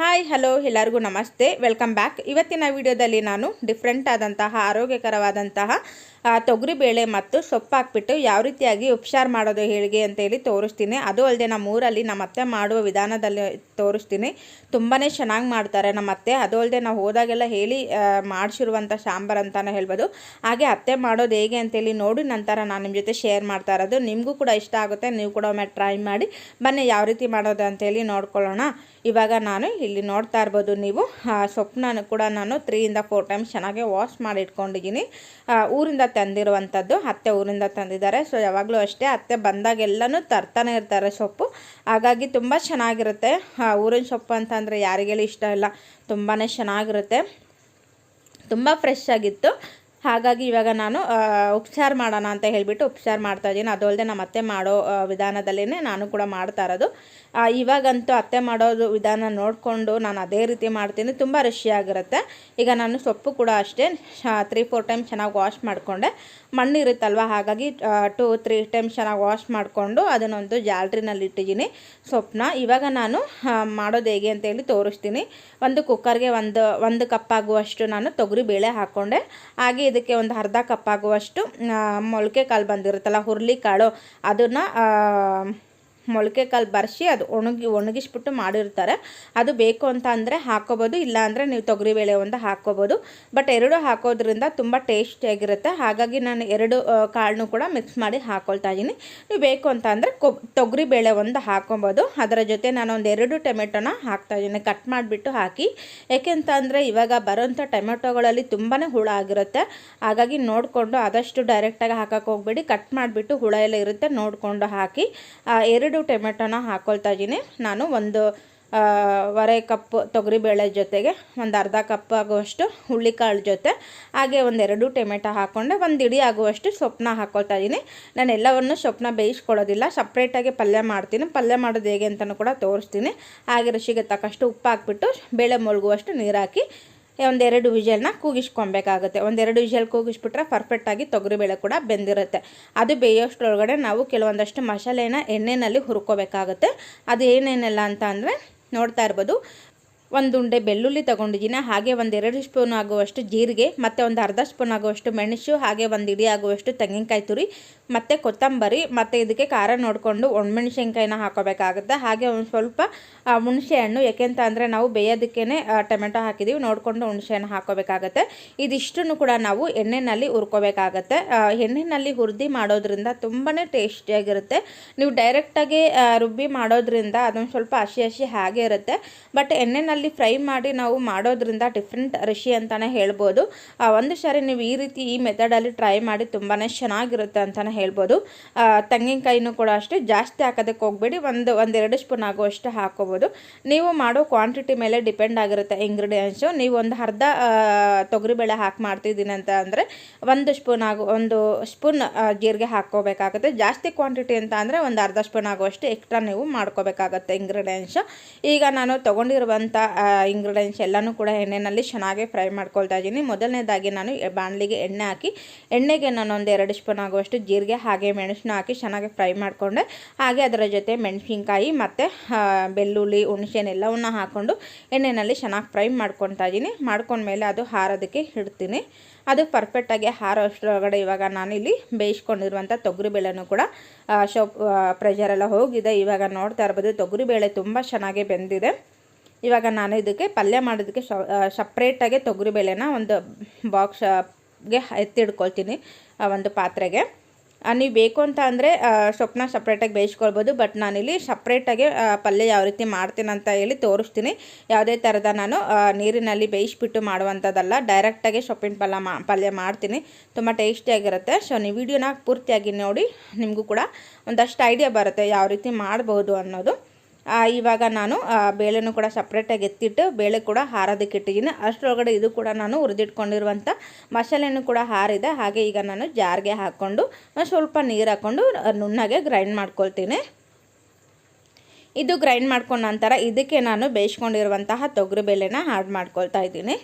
Hi hello ಎಲ್ಲರಿಗೂ ನಮಸ್ತೆ. Welcome back ಇವತ್ತಿನ ವಿಡಿಯೋದಲ್ಲಿ ನಾನು ಡಿಫ್ರೆಂಟ್ ಆದಂತಹ, ಆರೋಗ್ಯಕರವಾದಂತಹ ತೊಗರಿಬೇಳೆ ಮತ್ತು ಸೊಪ್ಪು ಹಾಕ್ಬಿಟ್ಟು ಯಾವ ರೀತಿಯಾಗಿ ಉಪಚಾರ ಮಾಡೋದು ಹೇಳಿಗೆ ಅಂತೇಳಿ ತೋರಿಸ್ತೀನಿ. ಅದು ಅಲ್ಲದೆ ನಮ್ಮ ಊರಲ್ಲಿ ನಮ್ಮ ಅತ್ತೆ ಮಾಡುವ ವಿಧಾನದಲ್ಲಿ ತೋರಿಸ್ತೀನಿ. ತುಂಬಾ ಚೆನ್ನಾಗಿ ಮಾಡ್ತಾರೆ ನಮ್ಮ ಅತ್ತೆ. ಅದು ಅಲ್ಲದೆ ನಾವು ಹೋದಾಗೆಲ್ಲ ಹೇಳಿ ಮಾಡಿಸಿರುವಂಥ ಸಾಂಬಾರು ಅಂತಲೇ ಹೇಳ್ಬೋದು. ಹಾಗೆ ಅತ್ತೆ ಮಾಡೋದು ಹೇಗೆ ಅಂತೇಳಿ ನೋಡಿ ನಂತರ ನಾನು ನಿಮ್ಮ ಜೊತೆ ಶೇರ್ ಮಾಡ್ತಾ ಇರೋದು. ನಿಮಗೂ ಕೂಡ ಇಷ್ಟ ಆಗುತ್ತೆ. ನೀವು ಕೂಡ ಒಮ್ಮೆ ಟ್ರೈ ಮಾಡಿ, ಬನ್ನಿ ಯಾವ ರೀತಿ ಮಾಡೋದು ಅಂತೇಳಿ ನೋಡ್ಕೊಳ್ಳೋಣ. ಇವಾಗ ನಾನು ಇಲ್ಲಿ ನೋಡ್ತಾ ಇರ್ಬೋದು ನೀವು. ಸೊಪ್ಪನ್ನ ಕೂಡ ನಾನು ತ್ರೀಯಿಂದ ಫೋರ್ ಟೈಮ್ಸ್ ಚೆನ್ನಾಗಿ ವಾಶ್ ಮಾಡಿ ಇಟ್ಕೊಂಡಿದ್ದೀನಿ. ಊರಿಂದ ತಂದಿರುವಂಥದ್ದು ಅತ್ತೆ ಊರಿಂದ ತಂದಿದ್ದಾರೆ. ಸೊ ಯಾವಾಗಲೂ ಅಷ್ಟೇ ಅತ್ತೆ ಬಂದಾಗೆಲ್ಲನೂ ತರ್ತಾನೆ ಇರ್ತಾರೆ ಸೊಪ್ಪು. ಹಾಗಾಗಿ ತುಂಬ ಚೆನ್ನಾಗಿರುತ್ತೆ. ಊರಿನ ಸೊಪ್ಪು ಅಂತಂದರೆ ಯಾರಿಗೆಲ್ಲ ಇಷ್ಟ ಇಲ್ಲ. ತುಂಬಾ ಚೆನ್ನಾಗಿರುತ್ತೆ. ತುಂಬ ಫ್ರೆಶ್ ಆಗಿತ್ತು. ಹಾಗಾಗಿ ಇವಾಗ ನಾನು ಉಪ್ಸಾರು ಮಾಡೋಣ ಅಂತ ಹೇಳಿಬಿಟ್ಟು ಉಪಚಾರ ಮಾಡ್ತಾ ಇದ್ದೀನಿ. ಅದು ಅಲ್ಲದೆ ನಮ್ಮ ಅತ್ತೆ ಮಾಡೋ ವಿಧಾನದಲ್ಲೇ ನಾನು ಕೂಡ ಮಾಡ್ತಾ ಇರೋದು. ಇವಾಗಂತೂ ಅತ್ತೆ ಮಾಡೋದು ವಿಧಾನ ನೋಡಿಕೊಂಡು ನಾನು ಅದೇ ರೀತಿ ಮಾಡ್ತೀನಿ. ತುಂಬ ರುಚಿಯಾಗಿರುತ್ತೆ. ಈಗ ನಾನು ಸೊಪ್ಪು ಕೂಡ ಅಷ್ಟೇ ತ್ರೀ ಫೋರ್ ಟೈಮ್ ಚೆನ್ನಾಗಿ ವಾಶ್ ಮಾಡಿಕೊಂಡೆ. ಮಣ್ಣು ಇರುತ್ತಲ್ವ? ಹಾಗಾಗಿ ಟು ತ್ರೀ ಟೈಮ್ ಚೆನ್ನಾಗಿ ವಾಶ್ ಮಾಡಿಕೊಂಡು ಅದನ್ನೊಂದು ಜಾಲ್ರಿನಲ್ಲಿ ಇಟ್ಟಿದ್ದೀನಿ ಸೊಪ್ಪನ್ನ. ಇವಾಗ ನಾನು ಮಾಡೋದು ಹೇಗೆ ಅಂತೇಳಿ ತೋರಿಸ್ತೀನಿ. ಒಂದು ಕುಕ್ಕರ್ಗೆ ಒಂದು ಒಂದು ಕಪ್ ಆಗುವಷ್ಟು ನಾನು ತೊಗರಿ ಬೇಳೆ ಹಾಕ್ಕೊಂಡೆ ಹಾಗೆ ಇದಕ್ಕೆ ಒಂದು ಅರ್ಧ ಕಪ್ ಆಗುವಷ್ಟು ಮೊಳಕೆ ಕಾಳು ಬಂದಿರುತ್ತಲ್ಲ ಹುರುಳಿ ಕಾಳು ಅದನ್ನು ಮೊಳಕೆ ಕಾಲು ಬರ್ಸಿ ಅದು ಒಣಗಿ, ಒಣಗಿಸ್ಬಿಟ್ಟು ಮಾಡಿರ್ತಾರೆ. ಅದು ಬೇಕು ಅಂತ ಅಂದರೆ ಹಾಕೋಬೋದು, ಇಲ್ಲ ಅಂದರೆ ನೀವು ತೊಗರಿಬೇಳೆ ಒಂದು ಹಾಕ್ಕೋಬೋದು ಬಟ್ ಎರಡು ಹಾಕೋದ್ರಿಂದ ತುಂಬ ಟೇಸ್ಟಿಯಾಗಿರುತ್ತೆ ಹಾಗಾಗಿ ನಾನು ಎರಡು ಕಾಳನ್ನು ಕೂಡ ಮಿಕ್ಸ್ ಮಾಡಿ ಹಾಕ್ಕೊಳ್ತಾ ಇದ್ದೀನಿ ನೀವು ಬೇಕು ಅಂತ ಅಂದರೆ ಕೊ ತೊಗರಿಬೇಳೆ ಒಂದು ಹಾಕೊಬೋದು. ಅದರ ಜೊತೆ ನಾನು ಒಂದು ಎರಡು ಟೊಮೆಟೊನ ಹಾಕ್ತಾ ಇದ್ದೀನಿ ಕಟ್ ಮಾಡಿಬಿಟ್ಟು ಹಾಕಿ. ಏಕೆಂತ ಅಂದರೆ ಇವಾಗ ಬರೋಂಥ ಟೊಮೆಟೊಗಳಲ್ಲಿ ತುಂಬಾ ಹುಳ ಆಗಿರುತ್ತೆ. ಹಾಗಾಗಿ ನೋಡಿಕೊಂಡು ಆದಷ್ಟು ಡೈರೆಕ್ಟಾಗಿ ಹಾಕೋಕೆ ಹೋಗ್ಬೇಡಿ. ಕಟ್ ಮಾಡಿಬಿಟ್ಟು ಹುಳ ಎಲ್ಲ ಇರುತ್ತೆ, ನೋಡಿಕೊಂಡು ಹಾಕಿ. ಎರಡು ಟೊಮೆಟೊನ ಹಾಕ್ಕೊಳ್ತಾ ಇದ್ದೀನಿ. ನಾನು ಒಂದು ವರೆ ಕಪ್ ತೊಗರಿಬೇಳೆ ಜೊತೆಗೆ, ಒಂದು ಅರ್ಧ ಕಪ್ ಆಗುವಷ್ಟು ಹುಳ್ಳಿಕಾಳು ಜೊತೆ, ಹಾಗೆ ಒಂದೆರಡು ಟೊಮೆಟೊ ಹಾಕ್ಕೊಂಡೆ ಒಂದು ಇಡಿ ಆಗುವಷ್ಟು ಸೊಪ್ಪನ್ನ ಹಾಕ್ಕೊಳ್ತಾ ಇದ್ದೀನಿ. ನಾನು ಎಲ್ಲವನ್ನು ಸೊಪ್ಪನ್ನ ಬೇಯಿಸ್ಕೊಳ್ಳೋದಿಲ್ಲ ಸಪ್ರೇಟಾಗಿ ಪಲ್ಯ ಮಾಡ್ತೀನಿ. ಪಲ್ಯ ಮಾಡೋದು ಹೇಗೆ ಅಂತಲೂ ಕೂಡ ತೋರಿಸ್ತೀನಿ. ಹಾಗೆ ರುಚಿಗೆ ತಕ್ಕಷ್ಟು ಉಪ್ಪು ಹಾಕ್ಬಿಟ್ಟು ಬೇಳೆ ಮುಳುಗುವಷ್ಟು ನೀರು ಹಾಕಿ ಒಂದೆರಡು ವಿಷಲ್ನ ಕೂಗಿಸ್ಕೊಬೇಕಾಗುತ್ತೆ. ಒಂದೆರಡು ವಿಷಲ್ ಕೂಗಿಸ್ಬಿಟ್ರೆ ಪರ್ಫೆಕ್ಟಾಗಿ ತೊಗರಿಬೇಳೆ ಕೂಡ ಬೆಂದಿರುತ್ತೆ. ಅದು ಬೇಯೋಷ್ಟರೊಳಗಡೆ ನಾವು ಕೆಲವೊಂದಷ್ಟು ಮಸಾಲೆನ ಎಣ್ಣೆಯಲ್ಲಿ ಹುರ್ಕೋಬೇಕಾಗುತ್ತೆ. ಅದು ಏನೇನೆಲ್ಲ ಅಂತ ಅಂದರೆ ನೋಡ್ತಾ ಇರ್ಬೋದು. ಒಂದು ಉಂಡೆ ಬೆಳ್ಳುಳ್ಳಿ ತೊಗೊಂಡಿದ್ದೀನಿ. ಹಾಗೆ ಒಂದು ಎರಡು ಸ್ಪೂನ್ ಆಗುವಷ್ಟು ಜೀರಿಗೆ, ಮತ್ತು ಒಂದು ಅರ್ಧ ಸ್ಪೂನ್ ಆಗುವಷ್ಟು ಮೆಣಸು, ಹಾಗೆ ಒಂದು ಇಡಿ ಆಗುವಷ್ಟು ತೆಂಗಿನಕಾಯಿ ತುರಿ, ಮತ್ತು ಕೊತ್ತಂಬರಿ, ಮತ್ತು ಇದಕ್ಕೆ ಖಾರ ನೋಡಿಕೊಂಡು ಒಣಮೆಣಸಿನ್ಕಾಯಿನ ಹಾಕೋಬೇಕಾಗುತ್ತೆ. ಹಾಗೆ ಒಂದು ಸ್ವಲ್ಪ ಹುಣಸೆ ಹಣ್ಣು ಯಾಕೆಂತ ಅಂದರೆ ನಾವು ಬೇಯೋದಕ್ಕೇ ಟೊಮೆಟೊ ಹಾಕಿದ್ದೀವಿ ನೋಡಿಕೊಂಡು ಹುಣಸೆ ಹಣ್ಣು ಹಾಕೋಬೇಕಾಗತ್ತೆ. ಇದಿಷ್ಟನ್ನು ಕೂಡ ನಾವು ಎಣ್ಣೆಯಲ್ಲಿ ಹುರ್ಕೋಬೇಕಾಗತ್ತೆ. ಎಣ್ಣೆಯಲ್ಲಿ ಹುರಿದು ಮಾಡೋದ್ರಿಂದ ತುಂಬಾ ಟೇಸ್ಟಿಯಾಗಿರುತ್ತೆ. ನೀವು ಡೈರೆಕ್ಟಾಗಿ ರುಬ್ಬಿ ಮಾಡೋದ್ರಿಂದ ಅದೊಂದು ಸ್ವಲ್ಪ ಹಸಿ ಹಸಿ ಹಾಗೆ ಇರುತ್ತೆ. ಬಟ್ ಎಣ್ಣೆನಲ್ಲಿ ಫ್ರೈ ಮಾಡಿ ನಾವು ಮಾಡೋದ್ರಿಂದ ಡಿಫ್ರೆಂಟ್ ರುಚಿ ಅಂತಲೇ ಹೇಳ್ಬೋದು. ಒಂದು ಸಾರಿ ನೀವು ಈ ರೀತಿ ಈ ಮೆಥಡಲ್ಲಿ ಟ್ರೈ ಮಾಡಿ ತುಂಬಾ ಚೆನ್ನಾಗಿರುತ್ತೆ ಅಂತಲೇ ಹೇಳ್ಬೋದು. ತೆಂಗಿನಕಾಯಿನೂ ಕೂಡ ಅಷ್ಟೇ. ಜಾಸ್ತಿ ಹಾಕೋದಕ್ಕೆ ಹೋಗಬೇಡಿ. ಒಂದು, ಒಂದೆರಡು ಸ್ಪೂನ್ ಆಗುವಷ್ಟು ಹಾಕೋಬೋದು. ನೀವು ಮಾಡೋ ಕ್ವಾಂಟಿಟಿ ಮೇಲೆ ಡಿಪೆಂಡ್ ಆಗಿರುತ್ತೆ ಇಂಗ್ರೀಡಿಯೆಂಟ್ಸು ನೀವು ಒಂದು ಅರ್ಧ ತೊಗರಿಬೇಳೆ ಹಾಕಿ ಮಾಡ್ತಿದ್ದೀನಿ ಅಂತ ಅಂದರೆ ಒಂದು ಸ್ಪೂನ್ ಆಗು, ಒಂದು ಸ್ಪೂನ್ ಜೀರಿಗೆ ಹಾಕ್ಕೋಬೇಕಾಗುತ್ತೆ. ಜಾಸ್ತಿ ಕ್ವಾಂಟಿಟಿ ಅಂತ ಅಂದರೆ ಒಂದು ಅರ್ಧ ಸ್ಪೂನ್ ಆಗುವಷ್ಟು ಎಕ್ಸ್ಟ್ರಾ ನೀವು ಮಾಡ್ಕೋಬೇಕಾಗುತ್ತೆ ಇಂಗ್ರೀಡಿಯೆಂಟ್ಸು ಈಗ ನಾನು ತೊಗೊಂಡಿರುವಂಥ ಇಂಗ್ರೀಡಿಯೆಂಟ್ಸ್ ಎಲ್ಲನೂ ಕೂಡ ಎಣ್ಣೆಯಲ್ಲಿ ಚೆನ್ನಾಗಿ ಫ್ರೈ ಮಾಡ್ಕೊಳ್ತಾ ಇದ್ದೀನಿ. ಮೊದಲನೇದಾಗಿ ನಾನು ಬಾಣಲಿಗೆ ಎಣ್ಣೆ ಹಾಕಿ, ಎಣ್ಣೆಗೆ ನಾನು ಒಂದು ಎರಡು ಸ್ಪೂನ್ ಆಗುವಷ್ಟು ಜೀರಿಗೆ, ಹಾಗೆ ಮೆಣಸನ್ನ ಹಾಕಿ ಚೆನ್ನಾಗಿ ಫ್ರೈ ಮಾಡಿಕೊಂಡೆ. ಹಾಗೆ ಅದರ ಜೊತೆ ಮೆಣಸಿನ್ಕಾಯಿ ಮತ್ತು ಬೆಳ್ಳುಳ್ಳಿ ಹುಣಸೆಹಣ್ಣು ಎಲ್ಲವನ್ನ ಹಾಕ್ಕೊಂಡು ಎಣ್ಣೆಯಲ್ಲಿ ಚೆನ್ನಾಗಿ ಫ್ರೈ ಮಾಡ್ಕೊತಾ ಇದ್ದೀನಿ. ಮಾಡ್ಕೊಂಡ್ಮೇಲೆ ಅದು ಹಾರೋದಕ್ಕೆ ಇಡ್ತೀನಿ. ಅದು ಪರ್ಫೆಕ್ಟಾಗಿ ಹಾರೋ ಅಷ್ಟರೊಳಗಡೆ ಇವಾಗ ನಾನಿಲ್ಲಿ ಬೇಯಿಸ್ಕೊಂಡಿರುವಂಥ ತೊಗರಿಬೇಳೆನೂ ಕೂಡ ಶೋ ಪ್ರೆಷರೆಲ್ಲ ಹೋಗಿದೆ. ಇವಾಗ ನೋಡ್ತಾ ಇರ್ಬೋದು, ತೊಗರಿಬೇಳೆ ತುಂಬ ಚೆನ್ನಾಗಿ ಬೆಂದಿದೆ. ಇವಾಗ ನಾನು ಇದಕ್ಕೆ ಪಲ್ಯ ಮಾಡೋದಕ್ಕೆ ಸಪ್ರೇಟಾಗಿ ತೊಗರಿಬೇಳೆನ ಒಂದು ಬಾಕ್ಸ್ಗೆ ಎತ್ತಿಡ್ಕೊಳ್ತೀನಿ ಒಂದು ಪಾತ್ರೆಗೆ. ನೀವು ಬೇಕು ಅಂತ ಅಂದರೆ ಸೊಪ್ಪನ್ನ ಸಪ್ರೇಟಾಗಿ ಬೇಯಿಸ್ಕೊಳ್ಬೋದು ಬಟ್ ನಾನಿಲ್ಲಿ ಸಪ್ರೇಟಾಗಿ ಪಲ್ಯ ಯಾವ ರೀತಿ ಮಾಡ್ತೀನಿ ಅಂತ ಹೇಳಿ ತೋರಿಸ್ತೀನಿ. ಯಾವುದೇ ಥರದ ನಾನು ನೀರಿನಲ್ಲಿ ಬೇಯಿಸ್ಬಿಟ್ಟು ಮಾಡುವಂಥದ್ದಲ್ಲ ಡೈರೆಕ್ಟಾಗಿ ಸೊಪ್ಪಿನ ಪಲ್ಯ ಮಾ, ಪಲ್ಯ ಮಾಡ್ತೀನಿ. ತುಂಬ ಟೇಸ್ಟಿಯಾಗಿರುತ್ತೆ ಸೊ ನೀವು ವಿಡಿಯೋನ ಪೂರ್ತಿಯಾಗಿ ನೋಡಿ, ನಿಮಗೂ ಕೂಡ ಒಂದಷ್ಟು ಐಡಿಯಾ ಬರುತ್ತೆ ಯಾವ ರೀತಿ ಮಾಡ್ಬೋದು ಅನ್ನೋದು. ಇವಾಗ ನಾನು ಬೇಳೆನೂ ಕೂಡ ಸಪ್ರೇಟಾಗಿ ಎತ್ತಿಟ್ಟು ಬೇಳೆ ಕೂಡ ಹಾರೋದಕ್ಕೆ ಇಟ್ಟಿದ್ದೀನಿ ಅಷ್ಟರೊಳಗಡೆ ಇದು ಕೂಡ ನಾನು ಹುರಿದಿಟ್ಕೊಂಡಿರುವಂಥ ಮಸಾಲೆನೂ ಕೂಡ ಹಾರಿದೆ. ಹಾಗೆ ಈಗ ನಾನು ಜಾರ್ಗೆ ಹಾಕ್ಕೊಂಡು ಸ್ವಲ್ಪ ನೀರು ಹಾಕ್ಕೊಂಡು ನುಣ್ಣಗೆ ಗ್ರೈಂಡ್ ಮಾಡ್ಕೊಳ್ತೀನಿ. ಇದು ಗ್ರೈಂಡ್ ಮಾಡ್ಕೊಂಡ ನಂತರ ಇದಕ್ಕೆ ನಾನು ಬೇಯಿಸ್ಕೊಂಡಿರುವಂತಹ ತೊಗರಿಬೇಳೆನ ಆ್ಯಡ್ ಮಾಡ್ಕೊಳ್ತಾ ಇದ್ದೀನಿ.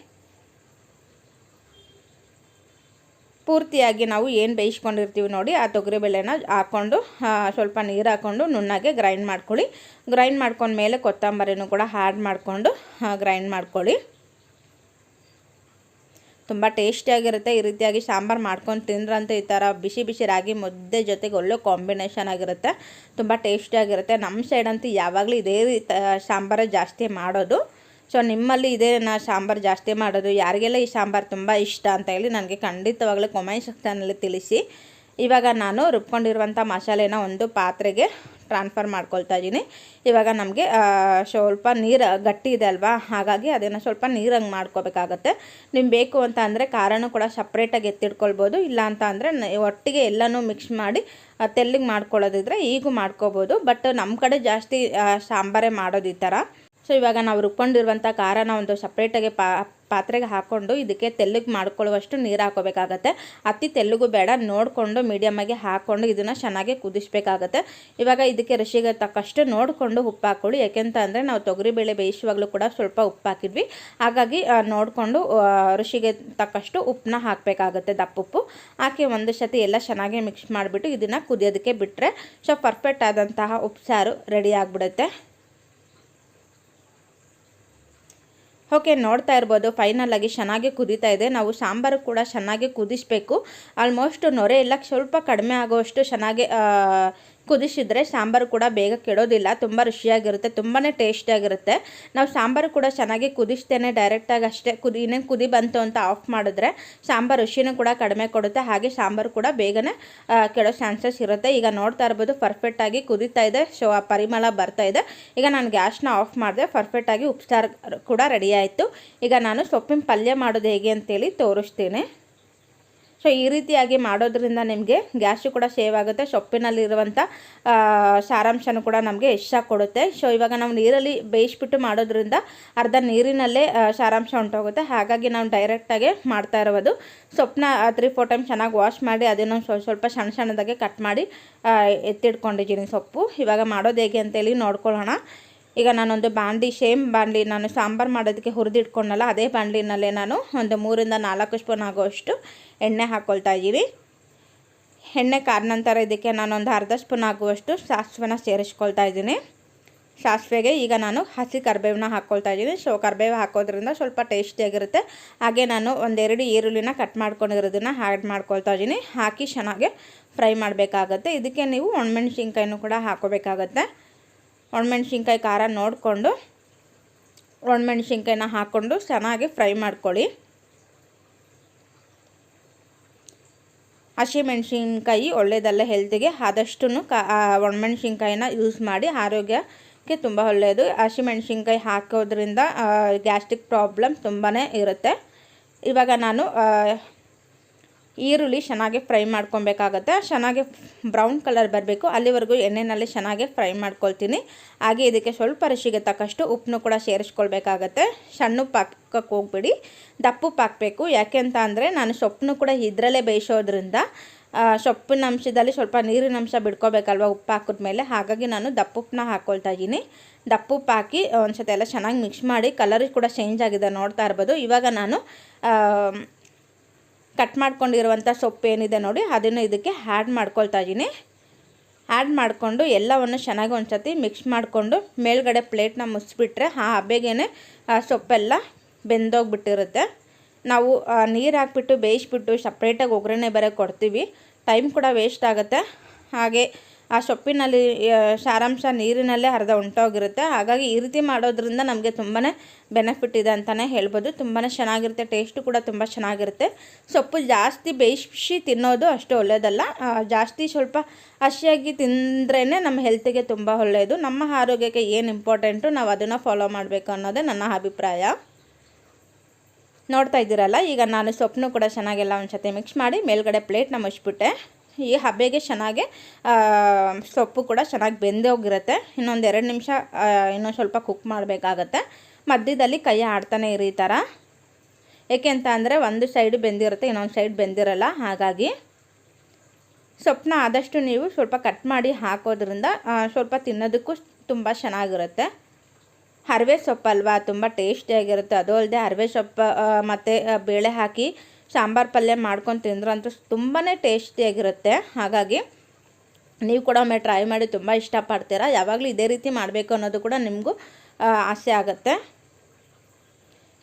ಪೂರ್ತಿಯಾಗಿ ನಾವು ಏನು ಬೇಯಿಸ್ಕೊಂಡಿರ್ತೀವಿ ನೋಡಿ, ಆ ತೊಗರಿಬೇಳೆನ ಹಾಕ್ಕೊಂಡು ಸ್ವಲ್ಪ ನೀರು ಹಾಕ್ಕೊಂಡು ನುಣ್ಣಗೆ ಗ್ರೈಂಡ್ ಮಾಡ್ಕೊಳ್ಳಿ. ಗ್ರೈಂಡ್ ಮಾಡ್ಕೊಂಡ್ಮೇಲೆ ಕೊತ್ತಂಬರಿನು ಕೂಡ ಆ್ಯಡ್ ಮಾಡಿಕೊಂಡು ಗ್ರೈಂಡ್ ಮಾಡ್ಕೊಳ್ಳಿ. ತುಂಬ ಟೇಸ್ಟಿಯಾಗಿರುತ್ತೆ ಈ ರೀತಿಯಾಗಿ ಸಾಂಬಾರು ಮಾಡ್ಕೊಂಡು ತಿಂದ್ರಂತೂ ಈ ಥರ ಬಿಸಿ ಬಿಸಿ ರಾಗಿ ಮುದ್ದೆ ಜೊತೆಗೆ ಒಳ್ಳೆ ಕಾಂಬಿನೇಷನ್ ಆಗಿರುತ್ತೆ. ತುಂಬ ಟೇಸ್ಟಿಯಾಗಿರುತ್ತೆ ನಮ್ಮ ಸೈಡ್ ಅಂತೂ ಯಾವಾಗಲೂ ಇದೇ ರೀತಿ ಸಾಂಬಾರೇ ಜಾಸ್ತಿ ಮಾಡೋದು. ಸೊ ನಿಮ್ಮಲ್ಲಿ ಇದೇ ನಾ ಸಾಂಬಾರು ಜಾಸ್ತಿ ಮಾಡೋದು, ಯಾರಿಗೆಲ್ಲ ಈ ಸಾಂಬಾರು ತುಂಬ ಇಷ್ಟ ಅಂತ ಹೇಳಿ ನನಗೆ ಖಂಡಿತವಾಗಲೂ ಕೊಮೆಂಟ್ ಸೆಕ್ಷನಲ್ಲಿ ತಿಳಿಸಿ. ಇವಾಗ ನಾನು ರುಬ್ಕೊಂಡಿರುವಂಥ ಮಸಾಲೆನ ಒಂದು ಪಾತ್ರೆಗೆ ಟ್ರಾನ್ಸ್ಫರ್ ಮಾಡ್ಕೊಳ್ತಾ ಇದ್ದೀನಿ. ಇವಾಗ ನಮಗೆ ಸ್ವಲ್ಪ ನೀರು ಗಟ್ಟಿ ಇದೆ ಅಲ್ವಾ? ಹಾಗಾಗಿ ಅದನ್ನು ಸ್ವಲ್ಪ ನೀರಂಗೆ ಮಾಡ್ಕೋಬೇಕಾಗತ್ತೆ. ನಿಮ್ಗೆ ಬೇಕು ಅಂತ ಅಂದರೆ ಖಾರನೂ ಕೂಡ ಸಪ್ರೇಟಾಗಿ ಎತ್ತಿಟ್ಕೊಳ್ಬೋದು. ಇಲ್ಲ ಅಂತ ಅಂದರೆ ಒಟ್ಟಿಗೆ ಎಲ್ಲನೂ ಮಿಕ್ಸ್ ಮಾಡಿ ತೆಲ್ಲಿಗೆ ಮಾಡ್ಕೊಳ್ಳೋದಿದ್ರೆ ಈಗೂ ಮಾಡ್ಕೋಬೋದು. ಬಟ್ ನಮ್ಮ ಕಡೆ ಜಾಸ್ತಿ ಸಾಂಬಾರೇ ಮಾಡೋದು ಈ ಥರ ಸೊ ಇವಾಗ ನಾವು ರುಬ್ಕೊಂಡಿರುವಂಥ ಖಾರನ ಒಂದು ಸಪ್ರೇಟಾಗಿ ಪಾ, ಪಾತ್ರೆಗೆ ಹಾಕ್ಕೊಂಡು ಇದಕ್ಕೆ ತೆಲ್ಲಿಗೆ ಮಾಡ್ಕೊಳ್ಳುವಷ್ಟು ನೀರು ಹಾಕೋಬೇಕಾಗತ್ತೆ ಅತಿ ತೆಳ್ಳಗೂ ಬೇಡ, ನೋಡಿಕೊಂಡು ಮೀಡಿಯಮಾಗಿ ಹಾಕ್ಕೊಂಡು ಇದನ್ನು ಚೆನ್ನಾಗಿ ಕುದಿಸ್ಬೇಕಾಗತ್ತೆ. ಇವಾಗ ಇದಕ್ಕೆ ರುಚಿಗೆ ತಕ್ಕಷ್ಟು ನೋಡಿಕೊಂಡು ಉಪ್ಪು ಹಾಕ್ಕೊಳ್ಳಿ. ಯಾಕೆಂತ ಅಂದರೆ ನಾವು ತೊಗರಿಬೇಳೆ ಬೇಯಿಸುವಾಗಲೂ ಕೂಡ ಸ್ವಲ್ಪ ಉಪ್ಪು ಹಾಕಿದ್ವಿ. ಹಾಗಾಗಿ ನೋಡಿಕೊಂಡು ರುಚಿಗೆ ತಕ್ಕಷ್ಟು ಉಪ್ಪನ್ನ ಹಾಕಬೇಕಾಗತ್ತೆ ದಪ್ಪುಪ್ಪು ಹಾಕಿ ಒಂದು ಸತಿ ಎಲ್ಲ ಚೆನ್ನಾಗಿ ಮಿಕ್ಸ್ ಮಾಡಿಬಿಟ್ಟು ಇದನ್ನು ಕುದಿಯೋದಕ್ಕೆ ಬಿಟ್ಟರೆ ಸೊ ಪರ್ಫೆಕ್ಟ್ ಆದಂತಹ ಉಪ್ಸಾರು ರೆಡಿ ಆಗಿಬಿಡುತ್ತೆ. ಓಕೆ, ನೋಡ್ತಾ ಇರ್ಬೋದು. ಫೈನಲ್ ಆಗಿ ಚೆನ್ನಾಗಿ ಕುದೀತಾ ಇದೆ. ನಾವು ಸಾಂಬಾರು ಕೂಡ ಚೆನ್ನಾಗಿ ಕುದಿಸ್ಬೇಕು. ಆಲ್ಮೋಸ್ಟ್ ನೊರೆ ಎಲ್ಲ ಸ್ವಲ್ಪ ಕಡಿಮೆ ಆಗೋವಷ್ಟು ಚೆನ್ನಾಗಿ ಕುದಿಸಿದ್ರೆ ಸಾಂಬಾರು ಕೂಡ ಬೇಗ ಕೆಡೋದಿಲ್ಲ, ತುಂಬ ರುಚಿಯಾಗಿರುತ್ತೆ ತುಂಬಾ ಟೇಸ್ಟಿಯಾಗಿರುತ್ತೆ. ನಾವು ಸಾಂಬಾರು ಕೂಡ ಚೆನ್ನಾಗಿ ಕುದಿಸ್ತೇನೆ ಡೈರೆಕ್ಟಾಗಿ ಅಷ್ಟೇ. ಕುದಿ, ಇನ್ನೇನು ಕುದಿ ಬಂತು ಅಂತ ಆಫ್ ಮಾಡಿದ್ರೆ ಸಾಂಬಾರು ರುಚಿನೂ ಕೂಡ ಕಡಿಮೆ ಕೊಡುತ್ತೆ. ಹಾಗೆ ಸಾಂಬಾರು ಕೂಡ ಬೇಗನೆ ಕೆಡೋ ಚಾನ್ಸಸ್ ಇರುತ್ತೆ. ಈಗ ನೋಡ್ತಾ ಇರ್ಬೋದು ಪರ್ಫೆಕ್ಟಾಗಿ ಕುದೀತಾ ಇದೆ ಸೊ ಆ ಪರಿಮಳ ಬರ್ತಾ ಇದೆ. ಈಗ ನಾನು ಗ್ಯಾಸ್ನ ಆಫ್ ಮಾಡಿದೆ ಪರ್ಫೆಕ್ಟಾಗಿ ಉಪ್ಸಾರು ಕೂಡ ರೆಡಿ ಆಯಿತು. ಈಗ ನಾನು ಸೊಪ್ಪಿನ ಪಲ್ಯ ಮಾಡೋದು ಹೇಗೆ ಅಂತೇಳಿ ತೋರಿಸ್ತೀನಿ. ಸೊ ಈ ರೀತಿಯಾಗಿ ಮಾಡೋದ್ರಿಂದ ನಿಮಗೆ ಗ್ಯಾಸು ಕೂಡ ಸೇವ್ ಆಗುತ್ತೆ. ಸೊಪ್ಪಿನಲ್ಲಿರುವಂಥ ಸಾರಾಂಶನೂ ಕೂಡ ನಮಗೆ ಹೆಚ್ಚಾಗಿ ಕೊಡುತ್ತೆ. ಸೊ ಇವಾಗ ನಾವು ನೀರಲ್ಲಿ ಬೇಯಿಸ್ಬಿಟ್ಟು ಮಾಡೋದ್ರಿಂದ ಅರ್ಧ ನೀರಿನಲ್ಲೇ ಸಾರಾಂಶ ಹೊಂಟೋಗುತ್ತೆ ಹಾಗಾಗಿ ನಾವು ಡೈರೆಕ್ಟಾಗಿ ಮಾಡ್ತಾ ಇರೋದು. ಸೊಪ್ಪನ್ನ ತ್ರೀ ಫೋರ್ ಟೈಮ್ ಚೆನ್ನಾಗಿ ವಾಶ್ ಮಾಡಿ ಅದನ್ನು ಸ್ವಲ್ಪ ಸ್ವಲ್ಪ ಸಣ್ಣ ಸಣ್ಣದಾಗೆ ಕಟ್ ಮಾಡಿ ಎತ್ತಿಟ್ಕೊಂಡಿದ್ದೀನಿ ಸೊಪ್ಪು. ಇವಾಗ ಮಾಡೋದು ಹೇಗೆ ಅಂತೇಳಿ ನೋಡ್ಕೊಳ್ಳೋಣ. ಈಗ ನಾನೊಂದು ಬಾಂಡಿ, ಸೇಮ್ ಬಾಂಡ್ಲಿ ನಾನು ಸಾಂಬಾರು ಮಾಡೋದಕ್ಕೆ ಹುರಿದಿಟ್ಕೊಂಡಲ್ಲ, ಅದೇ ಬಾಂಡ್ಲಿನಲ್ಲೇ ನಾನು ಒಂದು ಮೂರಿಂದ ನಾಲ್ಕು ಸ್ಪೂನ್ ಆಗೋಷ್ಟು ಎಣ್ಣೆ ಹಾಕ್ಕೊಳ್ತಾ ಇದ್ದೀವಿ. ಎಣ್ಣೆ ಕಾದ ನಂತರ ಇದಕ್ಕೆ ನಾನೊಂದು ಅರ್ಧ ಸ್ಪೂನ್ ಆಗುವಷ್ಟು ಸಾಸಿವೆನ ಸೇರಿಸ್ಕೊಳ್ತಾ ಇದ್ದೀನಿ. ಸಾಸಿವೆಗೆ ಈಗ ನಾನು ಹಸಿ ಕರಿಬೇವನ್ನ ಹಾಕ್ಕೊಳ್ತಾ ಇದ್ದೀನಿ. ಸೊ ಕರಿಬೇವು ಹಾಕೋದ್ರಿಂದ ಸ್ವಲ್ಪ ಟೇಸ್ಟಿಯಾಗಿರುತ್ತೆ ಹಾಗೆ ನಾನು ಒಂದೆರಡು ಈರುಳ್ಳಿನ ಕಟ್ ಮಾಡ್ಕೊಂಡಿರೋದನ್ನ ಆ್ಯಡ್ ಮಾಡ್ಕೊಳ್ತಾ ಇದ್ದೀನಿ. ಹಾಕಿ ಚೆನ್ನಾಗಿ ಫ್ರೈ ಮಾಡಬೇಕಾಗತ್ತೆ. ಇದಕ್ಕೆ ನೀವು ಒಣಮೆಣ್ಸಿನ್ಕಾಯಿನೂ ಕೂಡ ಹಾಕೋಬೇಕಾಗತ್ತೆ. ಒಣಮೆಣ್ಸಿನ್ಕಾಯಿ ಖಾರ ನೋಡಿಕೊಂಡು ಒಣಮೆಣ್ಸಿನ್ಕಾಯಿನ ಹಾಕ್ಕೊಂಡು ಚೆನ್ನಾಗಿ ಫ್ರೈ ಮಾಡ್ಕೊಳ್ಳಿ. ಹಸಿಮೆಣ್ಸಿನ್ಕಾಯಿ ಒಳ್ಳೆಯದಲ್ಲ ಹೆಲ್ತಿಗೆ ಆದಷ್ಟು ಕಾ ಒಣಮೆಣ್ಸಿನ್ಕಾಯಿನ ಯೂಸ್ ಮಾಡಿ ಆರೋಗ್ಯಕ್ಕೆ ತುಂಬ ಒಳ್ಳೆಯದು. ಹಸಿಮೆಣ್ಸಿನ್ಕಾಯಿ ಹಾಕೋದ್ರಿಂದ ಗ್ಯಾಸ್ಟ್ರಿಕ್ ಪ್ರಾಬ್ಲಮ್ ತುಂಬಾ ಇರುತ್ತೆ. ಇವಾಗ ನಾನು ಈರುಳ್ಳಿ ಚೆನ್ನಾಗಿ ಫ್ರೈ ಮಾಡ್ಕೊಬೇಕಾಗತ್ತೆ. ಚೆನ್ನಾಗಿ ಬ್ರೌನ್ ಕಲರ್ ಬರಬೇಕು. ಅಲ್ಲಿವರೆಗೂ ಎಣ್ಣೆನಲ್ಲಿ ಚೆನ್ನಾಗಿ ಫ್ರೈ ಮಾಡ್ಕೊಳ್ತೀನಿ. ಹಾಗೆ ಇದಕ್ಕೆ ಸ್ವಲ್ಪ ರುಚಿಗೆ ತಕ್ಕಷ್ಟು ಉಪ್ಪನ್ನು ಕೂಡ ಸೇರಿಸ್ಕೊಳ್ಬೇಕಾಗತ್ತೆ. ಸಣ್ಣ ಪಾಕಕ್ಕೆ ಹೋಗ್ಬಿಡಿ. ದಪ್ಪು ಪಾಕಬೇಕು ಯಾಕೆ ಅಂತ ಅಂದರೆ ನಾನು ಸೊಪ್ಪನ್ನು ಕೂಡ ಇದರಲ್ಲೇ ಬೇಯಿಸೋದ್ರಿಂದ ಸೊಪ್ಪಿನ ಅಂಶದಲ್ಲಿ ಸ್ವಲ್ಪ ನೀರಿನ ಅಂಶ ಬಿಡ್ಕೋಬೇಕಲ್ವ ಉಪ್ಪು ಹಾಕಿದ ಮೇಲೆ. ಹಾಗಾಗಿ ನಾನು ದಪ್ಪುಪ್ಪನ್ನ ಹಾಕ್ಕೊಳ್ತಾ ಇದ್ದೀನಿ. ದಪ್ಪುಪ್ಪು ಹಾಕಿ ಒಂದು ಸತಿ ಎಲ್ಲ ಚೆನ್ನಾಗಿ ಮಿಕ್ಸ್ ಮಾಡಿ, ಕಲರ್ ಕೂಡ ಚೇಂಜ್ ಆಗಿದೆ ನೋಡ್ತಾ ಇರ್ಬೋದು. ಇವಾಗ ನಾನು ಕಟ್ ಮಾಡ್ಕೊಂಡಿರುವಂಥ ಸೊಪ್ಪು ಏನಿದೆ ನೋಡಿ, ಅದನ್ನು ಇದಕ್ಕೆ ಆ್ಯಡ್ ಮಾಡ್ಕೊಳ್ತಾ ಇದ್ದೀನಿ ಆ್ಯಡ್ ಮಾಡಿಕೊಂಡು ಎಲ್ಲವನ್ನು ಚೆನ್ನಾಗಿ ಒಂದು ಸತಿ ಮಿಕ್ಸ್ ಮಾಡಿಕೊಂಡು ಮೇಲ್ಗಡೆ ಪ್ಲೇಟ್ನ ಮುಚ್ಚಿಬಿಟ್ರೆ ಆ ಹಬ್ಬೆಗೇ ಆ ಸೊಪ್ಪೆಲ್ಲ ಬೆಂದೋಗ್ಬಿಟ್ಟಿರುತ್ತೆ. ನಾವು ನೀರು ಹಾಕ್ಬಿಟ್ಟು ಬೇಯಿಸ್ಬಿಟ್ಟು ಸಪ್ರೇಟಾಗಿ ಒಗ್ಗರಣೆ ಬೇರೆ ಕೊಡ್ತೀವಿ. ಟೈಮ್ ಕೂಡ ವೇಸ್ಟ್ ಆಗುತ್ತೆ. ಹಾಗೆ ಆ ಸೊಪ್ಪಿನಲ್ಲಿ ಸಾರಾಂಶ ನೀರಿನಲ್ಲೇ ಅರ್ಧ ಉಂಟೋಗಿರುತ್ತೆ. ಹಾಗಾಗಿ ಈ ರೀತಿ ಮಾಡೋದ್ರಿಂದ ನಮಗೆ ತುಂಬಾ ಬೆನಿಫಿಟ್ ಇದೆ ಅಂತಲೇ ಹೇಳ್ಬೋದು. ತುಂಬಾ ಚೆನ್ನಾಗಿರುತ್ತೆ, ಟೇಸ್ಟು ಕೂಡ ತುಂಬ ಚೆನ್ನಾಗಿರುತ್ತೆ. ಸೊಪ್ಪು ಜಾಸ್ತಿ ಬೇಯಿಸಿ ತಿನ್ನೋದು ಅಷ್ಟು ಒಳ್ಳೆಯದಲ್ಲ ಜಾಸ್ತಿ ಸ್ವಲ್ಪ ಹಸಿಯಾಗಿ ತಿಂದ್ರೇ ನಮ್ಮ ಹೆಲ್ತಿಗೆ ತುಂಬ ಒಳ್ಳೆಯದು ನಮ್ಮ ಆರೋಗ್ಯಕ್ಕೆ ಏನು ಇಂಪಾರ್ಟೆಂಟು ನಾವು ಅದನ್ನು ಫಾಲೋ ಮಾಡಬೇಕು ಅನ್ನೋದೇ ನನ್ನ ಅಭಿಪ್ರಾಯ. ನೋಡ್ತಾ ಇದ್ದೀರಲ್ಲ, ಈಗ ನಾನು ಸೊಪ್ಪನ್ನು ಕೂಡ ಚೆನ್ನಾಗೆಲ್ಲ ಒಂದು ಸತಿ ಮಿಕ್ಸ್ ಮಾಡಿ ಮೇಲ್ಗಡೆ ಪ್ಲೇಟ್ನ ಮುಚ್ಚಿಬಿಟ್ಟೆ ಈ ಹಬ್ಬೆಗೆ ಚೆನ್ನಾಗಿ ಸೊಪ್ಪು ಕೂಡ ಚೆನ್ನಾಗಿ ಬೆಂದೋಗಿರುತ್ತೆ ಇನ್ನೊಂದು ಎರಡು ನಿಮಿಷ ಇನ್ನೊಂದು ಸ್ವಲ್ಪ ಕುಕ್ ಮಾಡಬೇಕಾಗತ್ತೆ. ಮಧ್ಯದಲ್ಲಿ ಕೈ ಆಡ್ತಾನೆ ಇರಿ ಥರ ಏಕೆ ಅಂತ ಅಂದರೆ ಒಂದು ಸೈಡ್ ಬೆಂದಿರುತ್ತೆ, ಇನ್ನೊಂದು ಸೈಡ್ ಬೆಂದಿರಲ್ಲ. ಹಾಗಾಗಿ ಸೊಪ್ಪನ್ನ ಆದಷ್ಟು ನೀವು ಸ್ವಲ್ಪ ಕಟ್ ಮಾಡಿ ಹಾಕೋದ್ರಿಂದ ಸ್ವಲ್ಪ ತಿನ್ನೋದಕ್ಕೂ ತುಂಬ ಚೆನ್ನಾಗಿರುತ್ತೆ. ಹರವೆ ಸೊಪ್ಪಲ್ವಾ ತುಂಬ ಟೇಸ್ಟಿಯಾಗಿರುತ್ತೆ ಅದು ಅಲ್ಲದೆ ಹರವೆ ಸೊಪ್ಪು ಮತ್ತು ಬೇಳೆ ಹಾಕಿ ಸಾಂಬಾರು ಪಲ್ಯ ಮಾಡ್ಕೊಂಡು ತಿಂದ್ರೆ ಅಂತೂ ತುಂಬಾ ಟೇಸ್ಟಿಯಾಗಿರುತ್ತೆ ಹಾಗಾಗಿ ನೀವು ಕೂಡ ಒಮ್ಮೆ ಟ್ರೈ ಮಾಡಿ ತುಂಬ ಇಷ್ಟಪಡ್ತೀರಾ? ಯಾವಾಗಲೂ ಇದೇ ರೀತಿ ಮಾಡಬೇಕು ಅನ್ನೋದು ಕೂಡ ನಿಮಗೂ ಆಸೆ ಆಗುತ್ತೆ.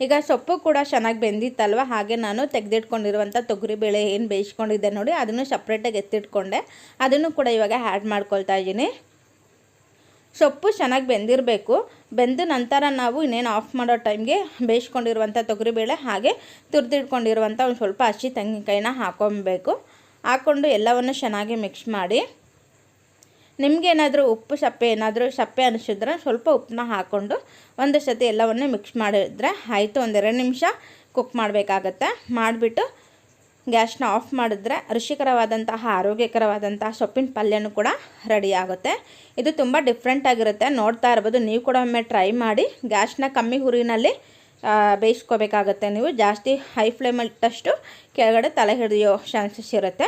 ಈಗ ಸೊಪ್ಪು ಕೂಡ ಚೆನ್ನಾಗಿ ಬೆಂದಿತ್ತಲ್ವ? ಹಾಗೆ ನಾನು ತೆಗೆದಿಟ್ಕೊಂಡಿರುವಂಥ ತೊಗರಿಬೇಳೆ ಏನು ಬೇಯಿಸ್ಕೊಂಡಿದ್ದೆ ನೋಡಿ, ಅದನ್ನು ಸಪ್ರೇಟಾಗಿ ಎತ್ತಿಟ್ಕೊಂಡೆ. ಅದನ್ನು ಕೂಡ ಇವಾಗ ಆ್ಯಡ್ ಮಾಡ್ಕೊಳ್ತಾ ಇದ್ದೀನಿ. ಸೊಪ್ಪು ಚೆನ್ನಾಗಿ ಬೆಂದಿರಬೇಕು. ಬೆಂದ ನಂತರ ನಾವು ಇನ್ನೇನು ಆಫ್ ಮಾಡೋ ಟೈಮ್ಗೆ ಬೇಯಿಸ್ಕೊಂಡಿರುವಂಥ ತೊಗರಿಬೇಳೆ ಹಾಗೆ ತುರಿದಿಟ್ಕೊಂಡಿರುವಂಥ ಒಂದು ಸ್ವಲ್ಪ ಹಸಿ ತೆಂಗಿನಕಾಯಿನ ಹಾಕೊಬೇಕು. ಹಾಕ್ಕೊಂಡು ಎಲ್ಲವನ್ನು ಚೆನ್ನಾಗಿ ಮಿಕ್ಸ್ ಮಾಡಿ. ನಿಮಗೇನಾದರೂ ಉಪ್ಪು ಸಪ್ಪೆ ಏನಾದರೂ ಸಪ್ಪೆ ಅನಿಸಿದ್ರೆ ಸ್ವಲ್ಪ ಉಪ್ಪನ್ನ ಹಾಕ್ಕೊಂಡು ಒಂದು ಸತಿ ಎಲ್ಲವನ್ನೂ ಮಿಕ್ಸ್ ಮಾಡಿದ್ರೆ ಆಯಿತು ಒಂದೆರಡು ನಿಮಿಷ ಕುಕ್ ಮಾಡಬೇಕಾಗತ್ತೆ. ಮಾಡಿಬಿಟ್ಟು ಗ್ಯಾಸ್ನ ಆಫ್ ಮಾಡಿದ್ರೆ ರುಚಿಕರವಾದಂತಹ, ಆರೋಗ್ಯಕರವಾದಂತಹ ಸೊಪ್ಪಿನ ಪಲ್ಯನೂ ಕೂಡ ರೆಡಿ ಆಗುತ್ತೆ. ಇದು ತುಂಬ ಡಿಫ್ರೆಂಟ್ ಆಗಿರುತ್ತೆ. ನೋಡ್ತಾ ಇರ್ಬೋದು. ನೀವು ಕೂಡ ಒಮ್ಮೆ ಟ್ರೈ ಮಾಡಿ ಗ್ಯಾಸ್ನ ಕಮ್ಮಿ ಹುರಿನಲ್ಲಿ ಬೇಯಿಸ್ಕೊಬೇಕಾಗುತ್ತೆ ನೀವು. ಜಾಸ್ತಿ ಹೈ ಫ್ಲೇಮ್ ಇಟ್ಟಷ್ಟು ಕೆಳಗಡೆ ತಲೆ ಹಿಡಿಯೋ ಚಾನ್ಸಸ್ ಇರುತ್ತೆ.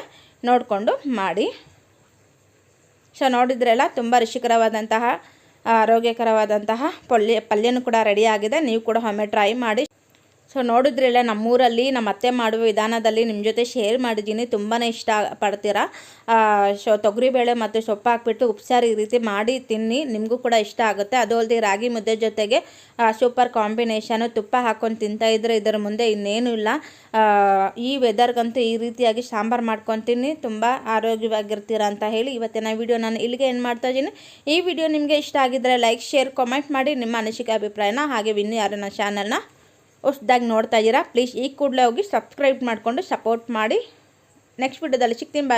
ನೋಡಿಕೊಂಡು ಮಾಡಿ. ಸೊ ನೋಡಿದ್ರೆಲ್ಲ ತುಂಬ ರುಚಿಕರವಾದಂತಹ, ಆರೋಗ್ಯಕರವಾದಂತಹ ಪಲ್ಯ, ಪಲ್ಯನೂ ಕೂಡ ರೆಡಿ ಆಗಿದೆ. ನೀವು ಕೂಡ ಒಮ್ಮೆ ಟ್ರೈ ಮಾಡಿ. ಸೊ ನೋಡಿದ್ರಲ್ಲ, ನಮ್ಮೂರಲ್ಲಿ ನಮ್ಮ ಅತ್ತೆ ಮಾಡುವ ವಿಧಾನದಲ್ಲಿ ನಿಮ್ಮ ಜೊತೆ ಶೇರ್ ಮಾಡಿದ್ದೀನಿ. ತುಂಬಾ ಇಷ್ಟ ಪಡ್ತೀರಾ? ಸೊ ತೊಗರಿಬೇಳೆ ಮತ್ತು ಸೊಪ್ಪು ಹಾಕ್ಬಿಟ್ಟು ಉಪ್ಸಾರು ಈ ರೀತಿ ಮಾಡಿ ತಿನ್ನಿ. ನಿಮಗೂ ಕೂಡ ಇಷ್ಟ ಆಗುತ್ತೆ. ಅದು ಅಲ್ಲದೆ ರಾಗಿ ಮುದ್ದೆ ಜೊತೆಗೆ ಸೂಪರ್ ಕಾಂಬಿನೇಷನು ತುಪ್ಪ ಹಾಕ್ಕೊಂಡು ತಿಂತಾಯಿದ್ರೆ ಇದರ ಮುಂದೆ ಇನ್ನೇನು ಇಲ್ಲ. ಈ ವೆದರ್ಗಂತೂ ಈ ರೀತಿಯಾಗಿ ಸಾಂಬಾರು ಮಾಡ್ಕೊತೀನಿ ತುಂಬ ಆರೋಗ್ಯವಾಗಿರ್ತೀರ ಅಂತ ಹೇಳಿ ಇವತ್ತಿನ ವಿಡಿಯೋ ನಾನು ಇಲ್ಲಿಗೆ ಏನು ಮಾಡ್ತಾ ಇದ್ದೀನಿ. ಈ ವಿಡಿಯೋ ನಿಮಗೆ ಇಷ್ಟ ಆಗಿದ್ದರೆ ಲೈಕ್ ಶೇರ್ ಕಾಮೆಂಟ್ ಮಾಡಿ ನಿಮ್ಮ ಅನಿಸಿಕೆ ಅಭಿಪ್ರಾಯನ ಹಾಗೆ ಇನ್ನು ಯಾರನ್ನ ಚಾನಲ್ನ ಹೊಸ್ದಾಗಿ ನೋಡ್ತಾ ಇದ್ದೀರಾ ಪ್ಲೀಸ್ ಈ ಕೂಡಲೇ ಹೋಗಿ ಸಬ್ಸ್ಕ್ರೈಬ್ ಮಾಡಿಕೊಂಡು ಸಪೋರ್ಟ್ ಮಾಡಿ. ನೆಕ್ಸ್ಟ್ ವಿಡಿಯೋದಲ್ಲಿ ಸಿಗ್ತೀನಿ ಬಾಯ್